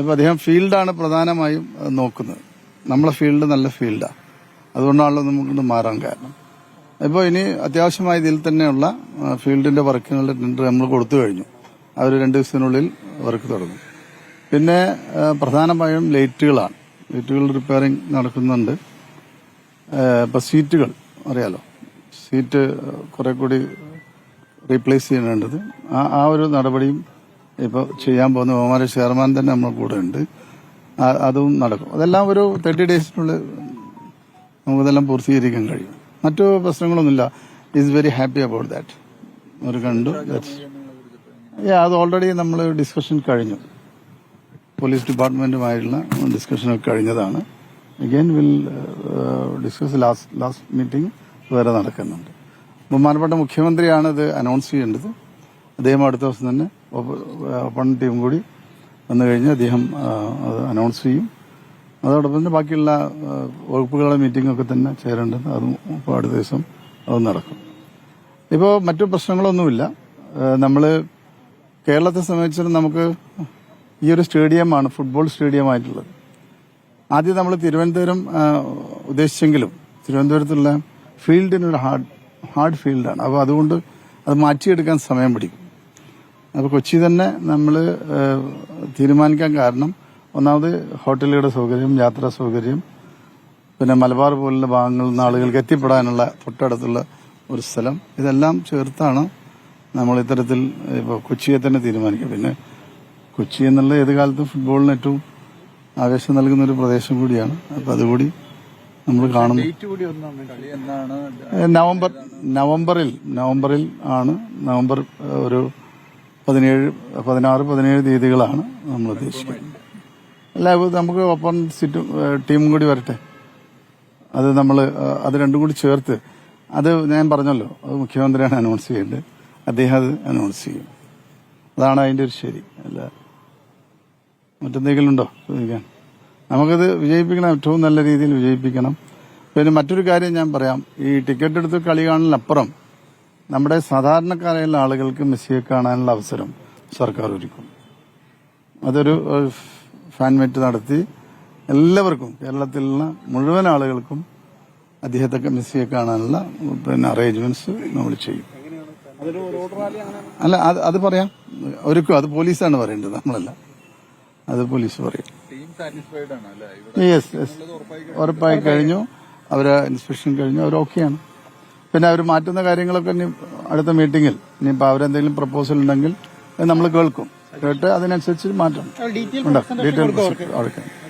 ഇപ്പൊ അദ്ദേഹം ഫീൽഡാണ് പ്രധാനമായും നോക്കുന്നത്. നമ്മളെ ഫീൽഡ് നല്ല ഫീൽഡാണ് അതുകൊണ്ടാണല്ലോ നമുക്ക് മാറാൻ കാരണം. ഇപ്പോൾ ഇനി അത്യാവശ്യമായ ഇതിൽ തന്നെയുള്ള ഫീൽഡിന്റെ വർക്കുകളുടെ ടെൻഡർ നമ്മൾ കൊടുത്തു കഴിഞ്ഞു. അവർ രണ്ട് ദിവസത്തിനുള്ളിൽ വർക്ക് തുടങ്ങും. പിന്നെ പ്രധാനമായും ലൈറ്റുകളാണ്. ലൈറ്റുകൾ റിപ്പയറിംഗ് നടക്കുന്നുണ്ട്. ഇപ്പൊ സീറ്റുകൾ അറിയാലോ? സീറ്റ് കുറെ കൂടി റീപ്ലേസ് ചെയ്യേണ്ടത് ആ ആ ഒരു നടപടിയും ഇപ്പോൾ ചെയ്യാൻ പോകുന്ന ബഹുമാന ചെയർമാൻ തന്നെ നമ്മുടെ കൂടെ ഉണ്ട്. അതും നടക്കും. അതെല്ലാം ഒരു തേർട്ടി ഡേയ്സിനുള്ളിൽ നമുക്കിതെല്ലാം പൂർത്തീകരിക്കാൻ കഴിയും. മറ്റു പ്രശ്നങ്ങളൊന്നുമില്ല. Is very happy about that ഒരു കണ്ടു. അത് ഓൾറെഡി നമ്മൾ ഡിസ്കഷൻ കഴിഞ്ഞു. പോലീസ് ഡിപ്പാർട്ട്മെന്റുമായിട്ടുള്ള ഡിസ്കഷനൊക്കെ കഴിഞ്ഞതാണ്. Again will discuss last last meeting വേറെ നടക്കുന്നുണ്ട്. ബഹുമാനപ്പെട്ട മുഖ്യമന്ത്രിയാണ് ഇത് അനൗൺസ് ചെയ്യേണ്ടത്. അദ്ദേഹം അടുത്ത ദിവസം തന്നെ ഓപ്പൺ ടീം കൂടി വന്നു കഴിഞ്ഞ് അദ്ദേഹം അത് അനൗൺസ് ചെയ്യും. അതോടൊപ്പം തന്നെ ബാക്കിയുള്ള വകുപ്പുകളുടെ മീറ്റിംഗൊക്കെ തന്നെ ചേരേണ്ടത് അതും ഇപ്പോൾ അടുത്ത ദിവസം അത് നടക്കും. ഇപ്പോൾ മറ്റു പ്രശ്നങ്ങളൊന്നുമില്ല. നമ്മൾ കേരളത്തെ സംബന്ധിച്ചിടത്തോളം നമുക്ക് ഈ ഒരു സ്റ്റേഡിയമാണ് ഫുട്ബോൾ സ്റ്റേഡിയം ആയിട്ടുള്ളത് ആദ്യം നമ്മൾ തിരുവനന്തപുരം ഉദ്ദേശിച്ചെങ്കിലും തിരുവനന്തപുരത്തുള്ള ഫീൽഡിനൊരു ഹാർഡ് ഹാർഡ് ഫീൽഡാണ് അപ്പോൾ അതുകൊണ്ട് അത് മാറ്റിയെടുക്കാൻ സമയം പിടിക്കും. അപ്പോൾ കൊച്ചി തന്നെ നമ്മൾ തീരുമാനിക്കാൻ കാരണം ഒന്നാമത് ഹോട്ടലുകളുടെ സൗകര്യം യാത്രാ സൗകര്യം പിന്നെ മലബാർ പോലുള്ള ഭാഗങ്ങളിൽ നിന്ന് ആളുകൾക്ക് എത്തിപ്പെടാനുള്ള തൊട്ടടുത്തുള്ള ഒരു സ്ഥലം. ഇതെല്ലാം ചേർത്താണ് നമ്മൾ ഇത്തരത്തിൽ ഇപ്പോൾ കൊച്ചിയെ തന്നെ തീരുമാനിക്കുക. പിന്നെ കൊച്ചി എന്നുള്ള ഏത് കാലത്തും ഫുട്ബോളിന് ഏറ്റവും ആവേശം നൽകുന്ന ഒരു പ്രദേശം കൂടിയാണ്. അപ്പോൾ അതുകൂടി നമ്മൾ കാണുന്നു ഡേറ്റ് കൂടി ഒന്നാണ് കളി എന്നാണ്? നവംബർ നവംബറിൽ നവംബറിൽ ആണ്. നവംബർ ഒരു പതിനേഴ് പതിനാറ് പതിനേഴ് തീയതികളാണ് നമ്മൾ ഉദ്ദേശിക്കുന്നത്. അല്ല നമുക്ക് ഒപ്പം സിറ്റും ടീമും കൂടി വരട്ടെ. അത് നമ്മൾ അത് രണ്ടും കൂടി ചേർത്ത്. അത് ഞാൻ പറഞ്ഞല്ലോ അത് മുഖ്യമന്ത്രിയാണ് അനൗൺസ് ചെയ്യേണ്ടത്. അദ്ദേഹം അത് അനൗൺസ് ചെയ്യും. അതാണ് അതിന്റെ ഒരു ശരി. അല്ല മറ്റെന്തെങ്കിലും ഉണ്ടോ? ചോദിക്കാൻ. നമുക്കത് വിജയിപ്പിക്കണം ഏറ്റവും നല്ല രീതിയിൽ വിജയിപ്പിക്കണം. പിന്നെ മറ്റൊരു കാര്യം ഞാൻ പറയാം. ഈ ടിക്കറ്റ് എടുത്ത് കളി കാണലിനപ്പുറം നമ്മുടെ സാധാരണക്കാരെയുള്ള ആളുകൾക്ക് മെസ്സിയെ കാണാനുള്ള അവസരം സർക്കാർ ഒരുക്കും. അതൊരു ഫാൻമെറ്റ് ഫാൻ മീറ്റ് നടത്തി എല്ലാവർക്കും കേരളത്തിലുള്ള മുഴുവൻ ആളുകൾക്കും അദ്ദേഹത്തെ മെസ്സിയെ കാണാനുള്ള പിന്നെ അറേഞ്ച്മെന്റ്സ് നമ്മൾ ചെയ്യും. അല്ല അത് അത് പറയാം. ഒരുക്കും. അത് പോലീസാണ് പറയേണ്ടത്. നമ്മളല്ല. അത് പോലീസ് പറയും. യെസ് യെസ് ഉറപ്പായി കഴിഞ്ഞു. അവരെ ഇൻസ്പെക്ഷൻ കഴിഞ്ഞു. അവർ ഓക്കെയാണ് പിന്നെ അവർ മാറ്റുന്ന കാര്യങ്ങളൊക്കെ ഇനി അടുത്ത മീറ്റിംഗിൽ ഇനിയിപ്പോൾ അവരെന്തെങ്കിലും പ്രപ്പോസൽ ഉണ്ടെങ്കിൽ നമ്മൾ കേൾക്കും. കേട്ട് അതിനനുസരിച്ച് മാറ്റണം ഡീറ്റെയിൽ സജഷൻസ്